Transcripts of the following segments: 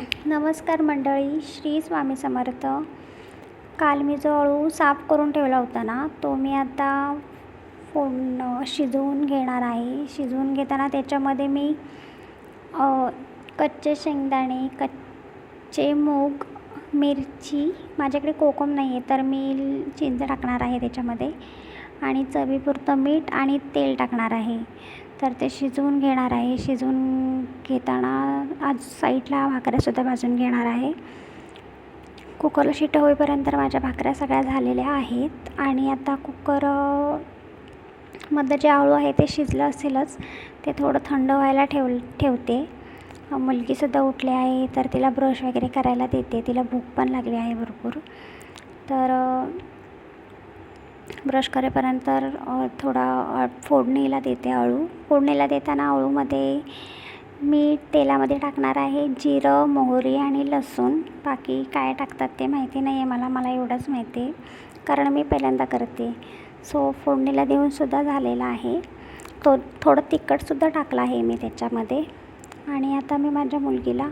नमस्कार मंडळी श्री स्वामी समर्थ. काल मी जो अळू साफ करून ठेवला होता ना तो मी आता फोडण शिजवून घेणार आहे. शिजवून घेताना त्याच्यामध्ये मी कच्चे शेंगदाणे कच्चे मूग मिरची माझ्याकडे कोकम नाही आहे तर मी चिंच टाकणार आहे त्याच्यामध्ये. आणि चवीपुरतं मीठ आणि तेल टाकणार आहे. तर ते शिजवून घेणार आहे. शिजवून घेताना आज साईडला भाकऱ्यासुद्धा भाजून घेणार आहे. कुकरला शिट्ट्या होईपर्यंत माझ्या भाकऱ्या सगळ्या झालेल्या आहेत. आणि आता कुकरमध्ये जे आळू आहे ते शिजलं असेलच. ते थोडं थंड व्हायला ठेव ठेवते. मुलगीसुद्धा उठली आहे तर तिला ब्रश वगैरे करायला देते. तिला भूक पण लागली आहे भरपूर. तर ब्रश करेपर्यंत थोडा फोडणीला देते अळू फोडणीला देताना अळूमध्ये मी तेलामध्ये टाकणार आहे जिरं मोहरी आणि लसूण. बाकी काय टाकतात ते माहिती नाही आहे मला मला एवढंच माहिती आहे. कारण मी पहिल्यांदा करते. सो फोडणीला देऊनसुद्धा झालेला आहे. तो थोडं तिखटसुद्धा टाकला आहे मी त्याच्यामध्ये. आणि आता मी माझ्या मुलगीला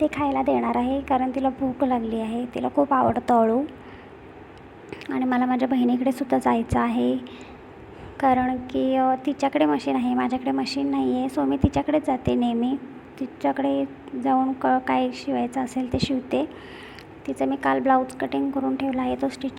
ते खायला देणार आहे कारण तिला भूक लागली आहे. तिला खूप आवडतं अळू आणि मला माझ्या बहिणीकडे सुद्धा जायचं आहे. कारण की तिच्याकडे मशीन आहे माझ्याकडे मशीन नाही आहे सो मी तिच्याकडेच जाते नेहमी. तिच्याकडे जाऊन क काय शिवायचं असेल ते शिवते. तिचं मी काल ब्लाऊज कटिंग करून ठेवला आहे तो स्टिच